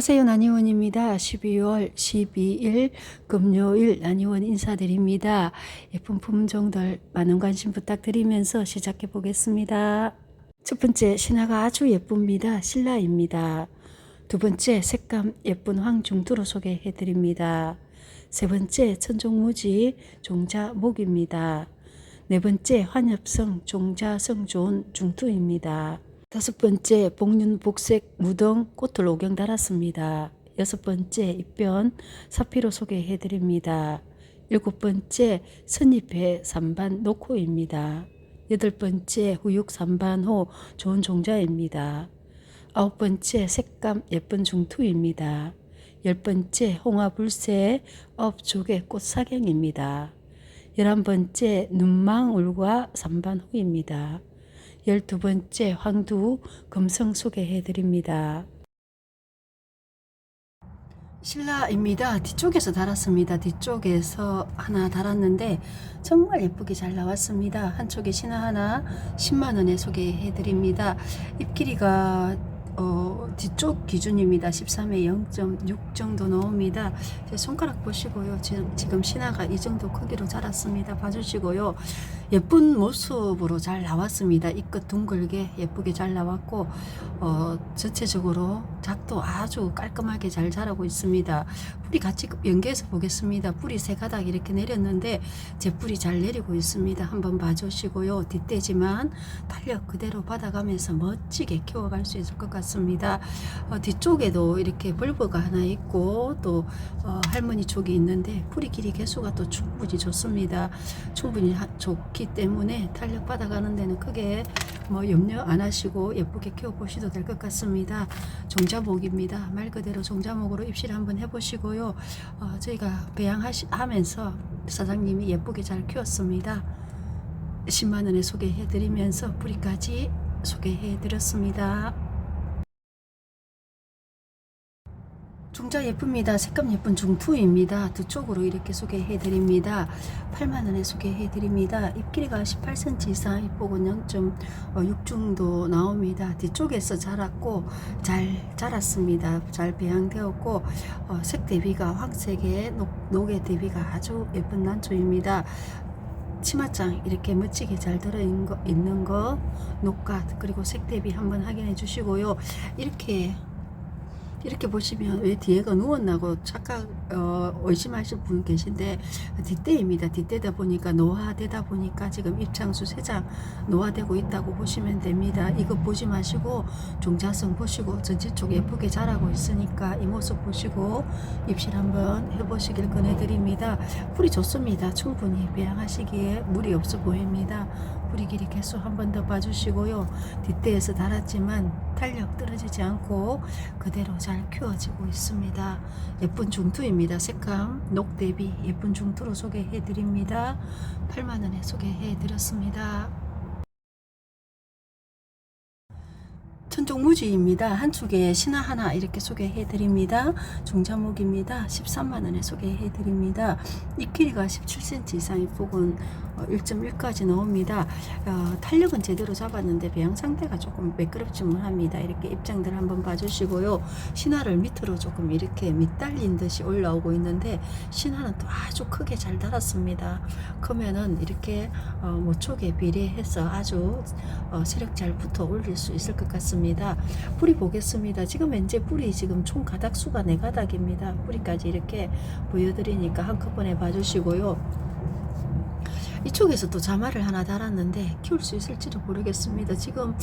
안녕하세요. 난이원입니다. 12월 12일 금요일 난이원 인사드립니다. 예쁜 품종들 많은 관심 부탁드리면서 시작해 보겠습니다. 첫 번째 신화가 아주 예쁩니다. 신라입니다. 두 번째 색감 예쁜 황중두로 소개해 드립니다. 세 번째 천종무지 종자목입니다. 네 번째 환엽성 종자성 좋은 중투입니다. 다섯 번째 복륜 복색 무덩 꽃을 오경 달았습니다. 여섯 번째 입변 사피로 소개해 드립니다. 일곱 번째 선잎의 삼반 노코입니다. 여덟 번째 후육 삼반호 좋은 종자입니다. 아홉 번째 색감 예쁜 중투입니다. 열 번째 홍화불새 업 조개 꽃사경입니다. 열한 번째 눈망울과 삼반호입니다. 열두 번째 황두 금성 소개해 드립니다. 신라입니다. 뒤쪽에서 달았습니다. 뒤쪽에서 하나 달았는데 정말 예쁘게 잘 나왔습니다. 한쪽에 신화 하나 10만 원에 소개해 드립니다. 잎 길이가 어, 뒤쪽 기준입니다. 13에 0.6 정도 나옵니다. 제 손가락 보시고요. 지금, 지금 신화가 이 정도 크기로 자랐습니다. 봐주시고요. 예쁜 모습으로 잘 나왔습니다. 이끝 둥글게 예쁘게 잘 나왔고 어, 전체적으로 작도 아주 깔끔하게 잘 자라고 있습니다. 뿌리 같이 연계해서 보겠습니다. 뿌리 세 가닥 이렇게 내렸는데 제 뿌리 잘 내리고 있습니다. 한번 봐주시고요. 뒷대지만 탄력 그대로 받아가면서 멋지게 키워갈 수 있을 것 같습니다. 어, 뒤쪽에도 이렇게 벌버가 하나 있고 또 어, 할머니 쪽이 있는데 뿌리 길이 개수가 또 충분히 좋습니다. 충분히 하- 좋기 때문에 탄력 받아가는 데는 크게 뭐 염려 안 하시고 예쁘게 키워보셔도 될 것 같습니다. 종자목입니다. 말 그대로 종자목으로 입실 한번 해보시고요. 어, 저희가 배양하면서 사장님이 예쁘게 잘 키웠습니다. 10만 원에 소개해드리면서 뿌리까지 소개해드렸습니다. 종자 예쁩니다. 색감 예쁜 중투입니다. 두 쪽으로 이렇게 소개해 드립니다. 8만 원에 소개해 드립니다. 잎 길이가 18cm 이상, 잎폭은 0.6 정도 나옵니다. 뒤쪽에서 자랐고 잘 자랐습니다. 잘 배양되었고 어, 색 대비가 황색의 녹, 녹의 대비가 아주 예쁜 난초입니다. 치마장 이렇게 멋지게 잘 들어있는 거, 있는 거 녹갓 그리고 색 대비 한번 확인해 주시고요. 이렇게 이렇게 보시면 왜 뒤에가 누웠나고 착각 어, 의심하실 분 계신데 뒷대입니다. 뒷대다 보니까 노화되다 보니까 지금 입장수 세장 노화되고 있다고 보시면 됩니다. 이거 보지 마시고 종자성 보시고 전체 쪽 예쁘게 자라고 있으니까 이 모습 보시고 입실 한번 해보시길 권해드립니다. 뿌리 좋습니다. 충분히 배양하시기에 무리 없어 보입니다. 뿌리 길이 개수 한 번 더 봐주시고요. 뒷대에서 달았지만 탄력 떨어지지 않고 그대로 잘 키워지고 있습니다. 예쁜 중투입니다. 색감 녹 대비 예쁜 중투로 소개해 드립니다. 8만 원에 소개해 드렸습니다. 천종무지입니다. 한쪽에 신화 하나 이렇게 소개해 드립니다. 종자목입니다. 13만 원에 소개해 드립니다. 잎 길이가 17cm 이상 잎폭은 1.1까지 나옵니다. 어, 탄력은 제대로 잡았는데 배양 상태가 조금 매끄럽지만 합니다. 이렇게 입장들 한번 봐주시고요. 신화를 밑으로 조금 이렇게 밑달린 듯이 올라오고 있는데 신화는 또 아주 크게 잘 달았습니다. 그러면은 이렇게 어, 모촉에 비례해서 아주 어, 세력 잘 붙어 올릴 수 있을 것 같습니다. 뿌리 보겠습니다. 지금 현재 뿌리 지금 총 가닥 수가 네 가닥입니다. 뿌리까지 이렇게 보여드리니까 한꺼번에 봐주시고요. 이쪽에서 또 자마를 하나 달았는데 키울 수 있을지도 모르겠습니다. 지금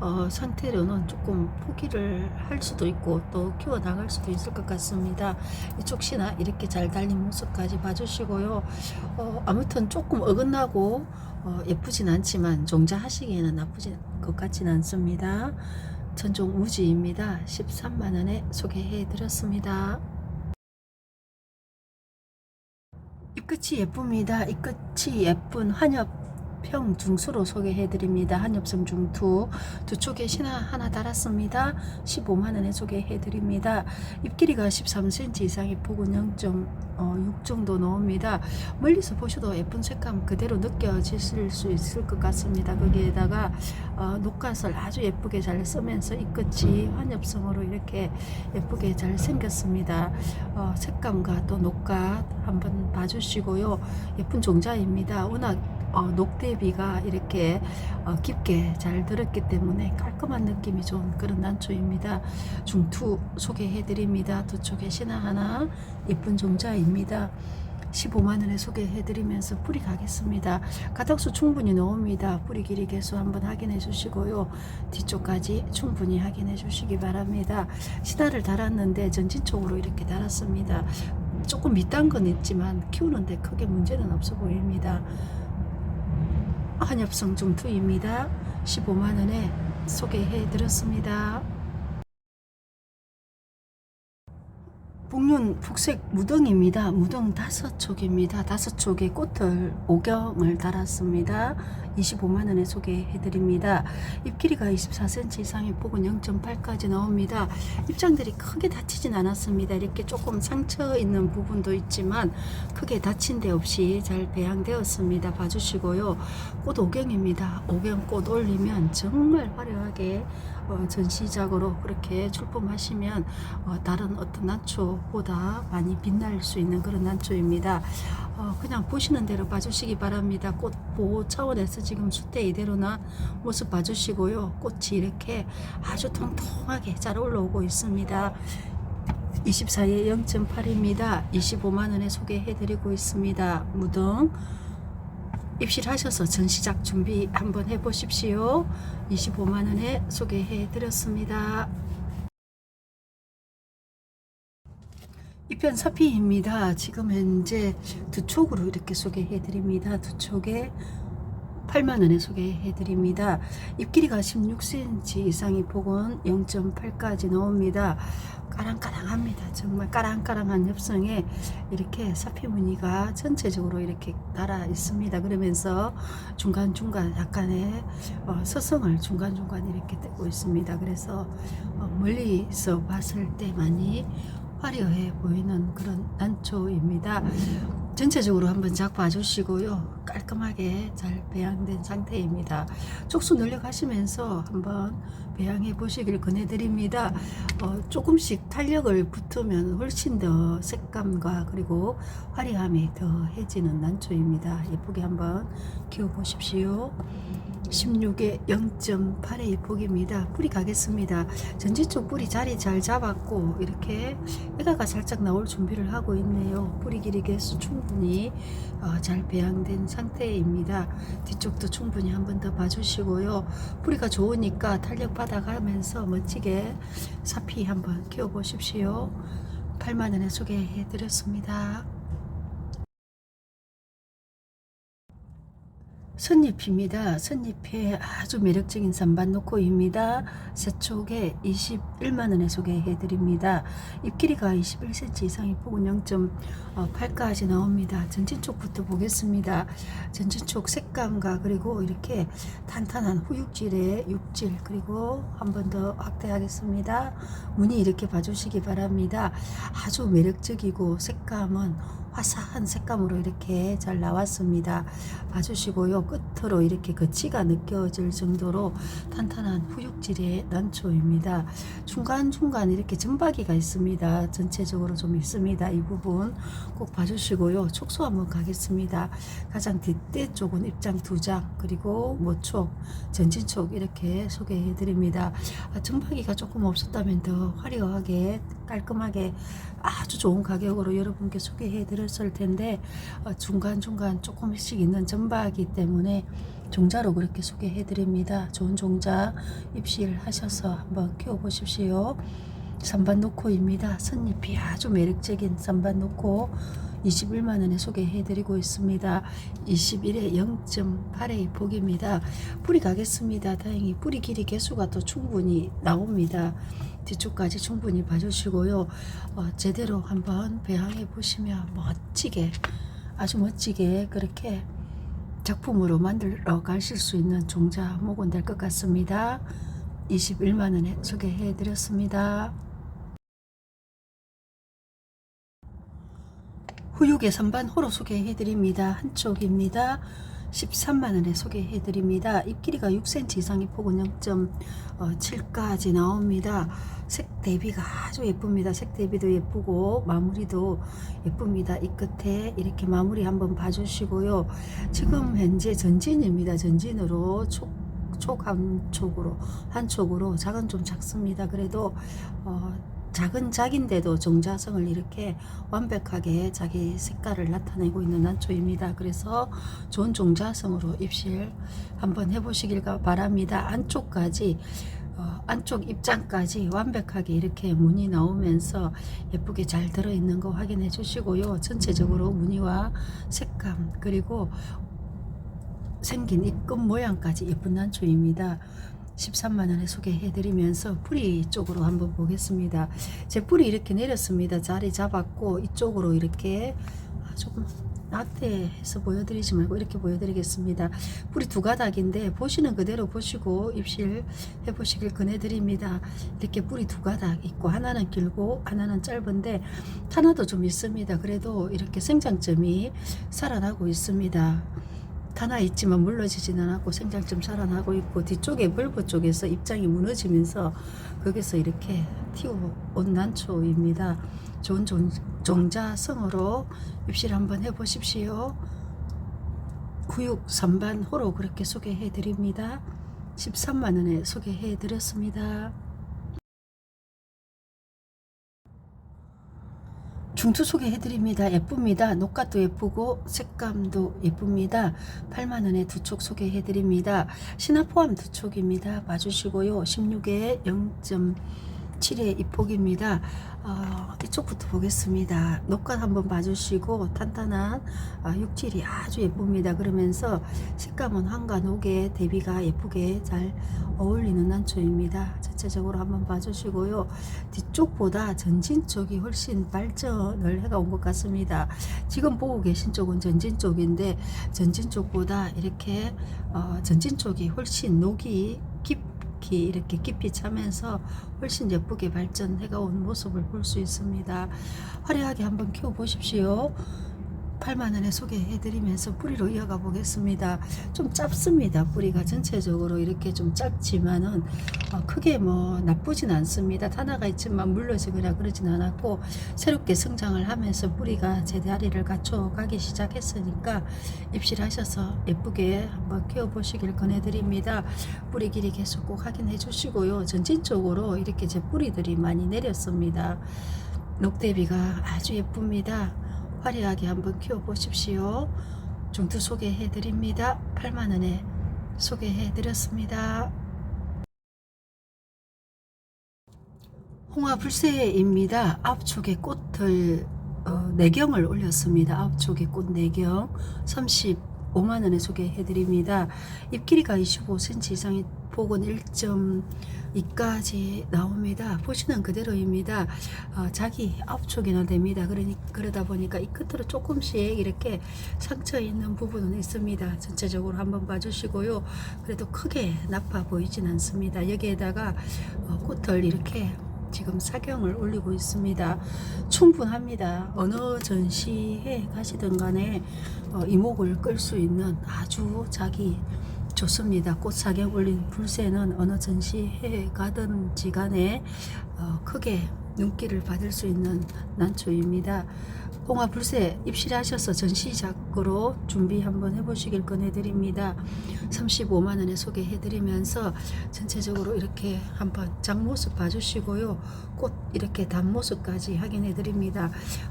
어, 상태로는 조금 포기를 할 수도 있고 또 키워 나갈 수도 있을 것 같습니다. 이쪽 씨나 이렇게 잘 달린 모습까지 봐주시고요. 어, 아무튼 조금 어긋나고 어, 예쁘진 않지만 종자하시기에는 나쁘진 것 같진 않습니다. 전종 우지입니다. 13만 원에 소개해 드렸습니다. 잎끝이 예쁩니다. 잎끝이 예쁜 환엽 평 중수로 소개해 드립니다. 한엽성 중투 두 쪽에 신화 하나 달았습니다. 15만 원에 소개해 드립니다. 잎길이가 13cm 이상의 폭은 0.6 정도 나옵니다. 멀리서 보셔도 예쁜 색감 그대로 느껴지실 수 있을 것 같습니다. 거기에다가 어, 녹갓을 아주 예쁘게 잘 쓰면서 이 끝이 환엽성으로 이렇게 예쁘게 잘 생겼습니다. 어, 색감과 또 녹갓 한번 봐주시고요. 예쁜 종자입니다. 워낙 어, 녹대비가 이렇게 어, 깊게 잘 들었기 때문에 깔끔한 느낌이 좋은 그런 난초입니다. 중투 소개해드립니다. 두 쪽에 신화 하나 예쁜 종자입니다. 15만 원에 소개해드리면서 뿌리 가겠습니다. 가닥수 충분히 나옵니다. 뿌리 길이 개수 한번 확인해 주시고요. 뒤쪽까지 충분히 확인해 주시기 바랍니다. 신화를 달았는데 전진 쪽으로 이렇게 달았습니다. 조금 밑단 건 있지만 키우는데 크게 문제는 없어 보입니다. 한엽성 중투입니다. 15만 원에 소개해 드렸습니다. 북륜 북색 무덩입니다. 무덩 다섯 촉입니다. 다섯 촉에 꽃을 오경을 달았습니다. 25만 원에 소개해 드립니다. 잎 길이가 24cm 이상의 폭은 0.8까지 나옵니다. 입장들이 크게 다치진 않았습니다. 이렇게 조금 상처 있는 부분도 있지만 크게 다친 데 없이 잘 배양되었습니다. 봐주시고요. 꽃 오경입니다. 오경 꽃 올리면 정말 화려하게 어, 전시작으로 그렇게 출품하시면 어, 다른 어떤 난초 보다 많이 빛날 수 있는 그런 난초입니다. 어, 그냥 보시는 대로 봐주시기 바랍니다. 꽃 보호 차원에서 지금 수태 이대로나 모습 봐주시고요. 꽃이 이렇게 아주 통통하게 잘 올라오고 있습니다. 24에 0.8입니다. 25만 원에 소개해드리고 있습니다. 무등 입실하셔서 전시작 준비 한번 해보십시오. 25만 원에 소개해드렸습니다. 이편 사피입니다. 지금 현재 두 촉으로 이렇게 소개해 드립니다. 두 촉에 8만 원에 소개해 드립니다. 잎 길이가 16cm 이상의 폭은 0.8까지 나옵니다. 까랑까랑합니다. 정말 까랑까랑한 엽성에 이렇게 사피 무늬가 전체적으로 이렇게 달아 있습니다. 그러면서 중간중간 약간의 어, 서성을 중간중간 이렇게 떼고 있습니다. 그래서 어, 멀리서 봤을 때 많이 화려해 보이는 그런 난초입니다. 전체적으로 한번 작 봐주시고요. 깔끔하게 잘 배양된 상태입니다. 촉수 늘려가시면서 한번 배양해 보시길 권해드립니다. 어, 조금씩 탄력을 붙으면 훨씬 더 색감과 그리고 화려함이 더해지는 난초입니다. 예쁘게 한번 키워보십시오. 16에 0.8의 폭입니다. 뿌리 가겠습니다. 전지 쪽 뿌리 자리 잘 잡았고 이렇게 에다가 살짝 나올 준비를 하고 있네요. 뿌리 길이 개수 충분히 어, 잘 배양된 상태입니다. 뒤쪽도 충분히 한 번 더 봐주시고요. 뿌리가 좋으니까 탄력 받아가면서 멋지게 사피 한번 키워보십시오. 8만 원에 소개해드렸습니다. 선잎입니다. 선잎에 아주 매력적인 산반노코입니다. 세촉에 21만 원에 소개해 드립니다. 잎 길이가 21cm 이상의 폭은 0.8까지 나옵니다. 전진 쪽부터 보겠습니다. 전진 쪽 색감과 그리고 이렇게 탄탄한 후육질의 육질 그리고 한 번 더 확대하겠습니다. 무늬 이렇게 봐주시기 바랍니다. 아주 매력적이고 색감은 화사한 색감으로 이렇게 잘 나왔습니다. 봐주시고요. 끝으로 이렇게 거치가 느껴질 정도로 탄탄한 후육질의 난초입니다. 중간중간 이렇게 점박이가 있습니다. 전체적으로 좀 있습니다. 이 부분 꼭 봐주시고요. 촉수 한번 가겠습니다. 가장 뒷대 쪽은 입장 두 장, 그리고 모 촉, 전진촉 이렇게 소개해 드립니다. 아, 점박이가 조금 없었다면 더 화려하게 깔끔하게 아주 좋은 가격으로 여러분께 소개해 드렸을 텐데 어, 중간중간 조금씩 있는 점박이기 때문에 종자로 그렇게 소개해 드립니다. 좋은 종자 입실하셔서 한번 키워 보십시오. 산반노코입니다. 선잎이 아주 매력적인 산반노코 21만 원에 소개해 드리고 있습니다. 21에 0.8의 폭입니다. 뿌리 가겠습니다. 다행히 뿌리 길이 개수가 또 충분히 나옵니다. 뒤쪽까지 충분히 봐주시고요. 어, 제대로 한번 배양해 보시면 멋지게 아주 멋지게 그렇게 작품으로 만들어 가실 수 있는 종자목은 될 것 같습니다. 21만 원에 소개해 드렸습니다. 후육의 선반 호로 소개해 드립니다. 한쪽입니다. 13만 원에 소개해 드립니다. 입 길이가 6cm 이상의 폭은 0.7까지 나옵니다. 색 대비가 아주 예쁩니다. 색 대비도 예쁘고 마무리도 예쁩니다. 이 끝에 이렇게 마무리 한번 봐주시고요. 지금 현재 전진입니다. 전진으로 촉, 촉 한쪽으로 한쪽으로 작은 좀 작습니다. 그래도 어, 작은 작인데도 정자성을 이렇게 완벽하게 자기 색깔을 나타내고 있는 안초입니다. 그래서 좋은 종자성으로 입실 한번 해보시길 바랍니다. 안쪽까지 어, 안쪽 입장까지 완벽하게 이렇게 무늬 나오면서 예쁘게 잘 들어있는 거 확인해 주시고요. 전체적으로 무늬와 색감 그리고 생긴 입끝 모양까지 예쁜 난초입니다. 13만 원에 소개해 드리면서 뿌리 쪽으로 한번 보겠습니다. 제 뿌리 이렇게 내렸습니다. 자리 잡았고 이쪽으로 이렇게 아, 조금 낙대해서 보여드리지 말고 이렇게 보여드리겠습니다. 뿌리 두 가닥인데 보시는 그대로 보시고 입실 해보시길 권해드립니다. 이렇게 뿌리 두 가닥 있고 하나는 길고 하나는 짧은데 하나도 좀 있습니다. 그래도 이렇게 생장점이 살아나고 있습니다. 하나 있지만 물러지지는 않고 생장점 살아나고 있고 뒤쪽에 벌브 쪽에서 입장이 무너지면서 거기서 이렇게 튀어온 난초입니다. 좋은 종, 종자성으로 입실 한번 해보십시오. 후육 선반 호로 그렇게 소개해 드립니다. 13만 원에 소개해 드렸습니다. 중투 소개해 드립니다. 예쁩니다. 녹각도 예쁘고 색감도 예쁩니다. 8만 원에 두 촉 소개해 드립니다. 신화 포함 두 촉입니다. 봐주시고요. 16에 0.7의 입폭입니다. 어, 이쪽부터 보겠습니다. 녹각 한번 봐주시고 탄탄한 아, 육질이 아주 예쁩니다. 그러면서 색감은 황과 녹의 대비가 예쁘게 잘 어울리는 난초입니다. 전체적으로 한번 봐주시고요. 뒤쪽보다 전진 쪽이 훨씬 발전을 해가 온 것 같습니다. 지금 보고 계신 쪽은 전진 쪽인데 전진 쪽보다 이렇게 어, 전진 쪽이 훨씬 녹이 깊 이 이렇게 깊이 차면서 훨씬 예쁘게 발전해가 온 모습을 볼 수 있습니다. 화려하게 한번 키워 보십시오. 8만 원에 소개해 드리면서 뿌리로 이어가 보겠습니다. 좀 짧습니다. 뿌리가 전체적으로 이렇게 좀 짧지만은 어, 크게 뭐 나쁘진 않습니다. 하나가 있지만 물러지거나 그러진 않았고 새롭게 성장을 하면서 뿌리가 제 자리를 갖춰 가기 시작했으니까 입실하셔서 예쁘게 한번 키워 보시길 권해드립니다. 뿌리 길이 계속 꼭 확인해 주시고요. 전진 쪽으로 이렇게 제 뿌리들이 많이 내렸습니다. 녹대비가 아주 예쁩니다. 화려하게 한번 키워 보십시오. 중투 소개해 드립니다. 8만 원에 소개해 드렸습니다. 홍화 불새입니다. 앞쪽에 꽃을 어, 내경을 올렸습니다. 앞쪽에 꽃 내경 35만 원에 소개해 드립니다. 잎 길이가 25cm 이상의 폭은 1.2까지 나옵니다. 보시는 그대로입니다. 어, 자기 앞쪽이나 됩니다. 그러니 그러다 보니까 이 끝으로 조금씩 이렇게 상처 있는 부분은 있습니다. 전체적으로 한번 봐주시고요. 그래도 크게 나빠 보이진 않습니다. 여기에다가 어, 꽃을 이렇게 지금 사경을 올리고 있습니다. 충분합니다. 어느 전시회 가시든 간에 어, 이목을 끌 수 있는 아주 자기 좋습니다. 꽃 사경 올린 불새는 어느 전시회 가든지 간에 어, 크게 눈길을 받을 수 있는 난초입니다. 홍화 불새 입실하셔서 전시작으로 준비 한번 해보시길 권해드립니다. 35만 원에 소개해드리면서 전체적으로 이렇게 한번 장모습 봐주시고요. 꽃 이렇게 단모습까지 확인해드립니다.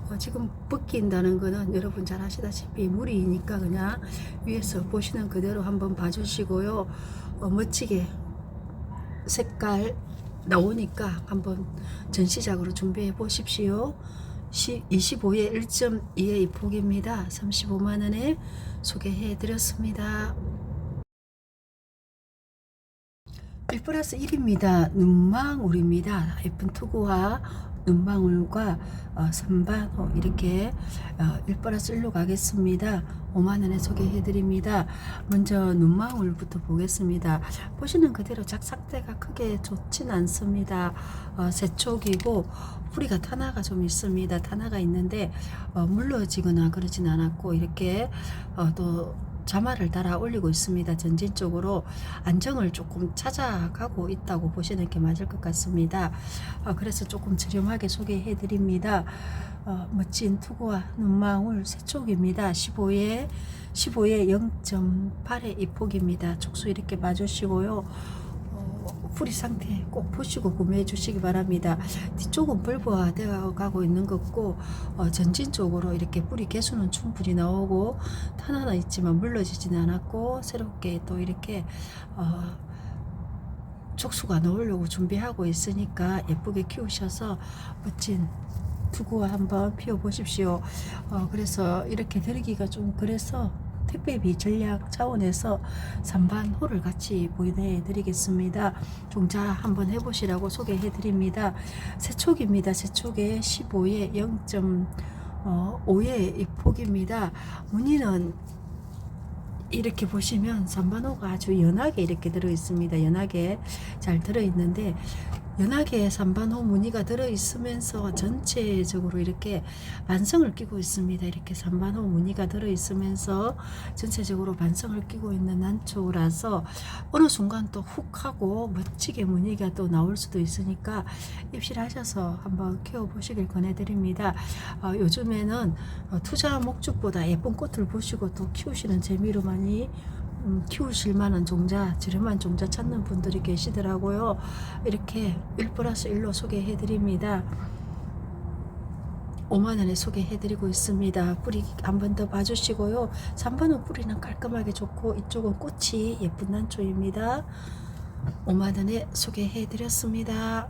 어, 지금 벗긴다는 거는 여러분 잘 아시다시피 무리니까 그냥 위에서 보시는 그대로 한번 봐주시고요. 어, 멋지게 색깔 나오니까 한번 전시작으로 준비해 보십시오. 25에 1.2의 입폭입니다. 35만 원에 소개해 드렸습니다. 1 플러스 1입니다. 눈망울입니다. 예쁜 투구와 눈망울과 어, 선반호 이렇게 어, 1 플러스 1로 가겠습니다. 5만원에 소개해드립니다. 먼저 눈망울부터 보겠습니다. 보시는 그대로 작삭대가 크게 좋진 않습니다. 어, 세촉이고 뿌리가 타나가 좀 있습니다. 타나가 있는데 어, 물러지거나 그러진 않았고 이렇게 어, 또 자마를 달아 올리고 있습니다. 전진 쪽으로 안정을 조금 찾아가고 있다고 보시는 게 맞을 것 같습니다. 어, 그래서 조금 저렴하게 소개해 드립니다. 어, 멋진 투구와 눈망울 세촉입니다. 15에 15에 0.8의 입폭입니다. 촉수 이렇게 봐주시고요. 어, 뿌리 상태 꼭 보시고 구매해 주시기 바랍니다. 뒤쪽은 벌브화되어 가고 있는 것 같고 어, 전진 쪽으로 이렇게 뿌리 개수는 충분히 나오고 탄 하나 있지만 물러지지는 않았고 새롭게 또 이렇게 어, 촉수가 나오려고 준비하고 있으니까 예쁘게 키우셔서 멋진 두고 한번 피워 보십시오. 어, 그래서 이렇게 드리기가 좀 그래서 택배비 전략 차원에서 산반호를 같이 보내드리겠습니다. 종자 한번 해보시라고 소개해드립니다. 세촉입니다. 세촉에 15에 0.5의 이 폭입니다. 무늬는 이렇게 보시면 산반호가 아주 연하게 이렇게 들어 있습니다. 연하게 잘 들어 있는데 연하게 산반호 무늬가 들어 있으면서 전체적으로 이렇게 반성을 끼고 있습니다. 이렇게 산반호 무늬가 들어 있으면서 전체적으로 반성을 끼고 있는 난초라서 어느 순간 또 훅 하고 멋지게 무늬가 또 나올 수도 있으니까 입실하셔서 한번 키워 보시길 권해드립니다. 어, 요즘에는 어, 투자 목적보다 예쁜 꽃을 보시고 또 키우시는 재미로 많이 음, 키우실 만한 종자, 저렴한 종자 찾는 분들이 계시더라고요. 이렇게 1 플러스 1로 소개해 드립니다. 5만원에 소개해 드리고 있습니다. 뿌리 한 번 더 봐주시고요. 3번은 뿌리는 깔끔하게 좋고 이쪽은 꽃이 예쁜 난초입니다. 5만원에 소개해 드렸습니다.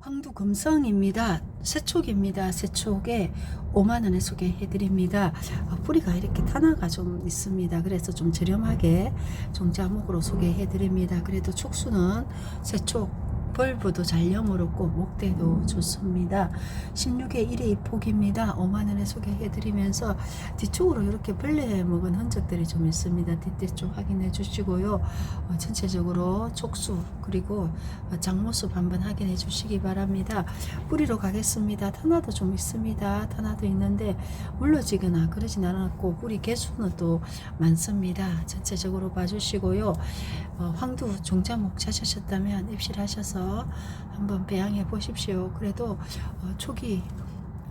황두 금성입니다. 세촉입니다. 세촉에 5만 원에 소개해 드립니다. 어, 뿌리가 이렇게 탄화가 좀 있습니다. 그래서 좀 저렴하게 종자목으로 소개해 드립니다. 그래도 촉수는 세촉 벌브도 잘 여물었고 목대도 좋습니다. 16에 1의 폭입니다. 5만 원에 소개해 드리면서 뒤쪽으로 이렇게 벌레 먹은 흔적들이 좀 있습니다. 뒤쪽 확인해 주시고요. 어, 전체적으로 촉수 그리고 어, 장모습 한번 확인해 주시기 바랍니다. 뿌리로 가겠습니다. 탄화도 좀 있습니다. 탄화도 있는데 물러지거나 그러진 않았고 뿌리 개수는 또 많습니다. 전체적으로 봐주시고요. 어, 황두 종자목 찾으셨다면 입실하셔 서 한번 배양해 보십시오. 그래도 어, 초기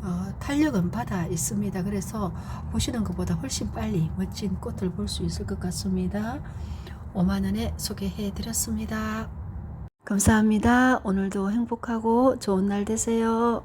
어, 탄력은 받아 있습니다. 그래서 보시는 것보다 훨씬 빨리 멋진 꽃을 볼 수 있을 것 같습니다. 5만원에 소개해 드렸습니다. 감사합니다. 오늘도 행복하고 좋은 날 되세요.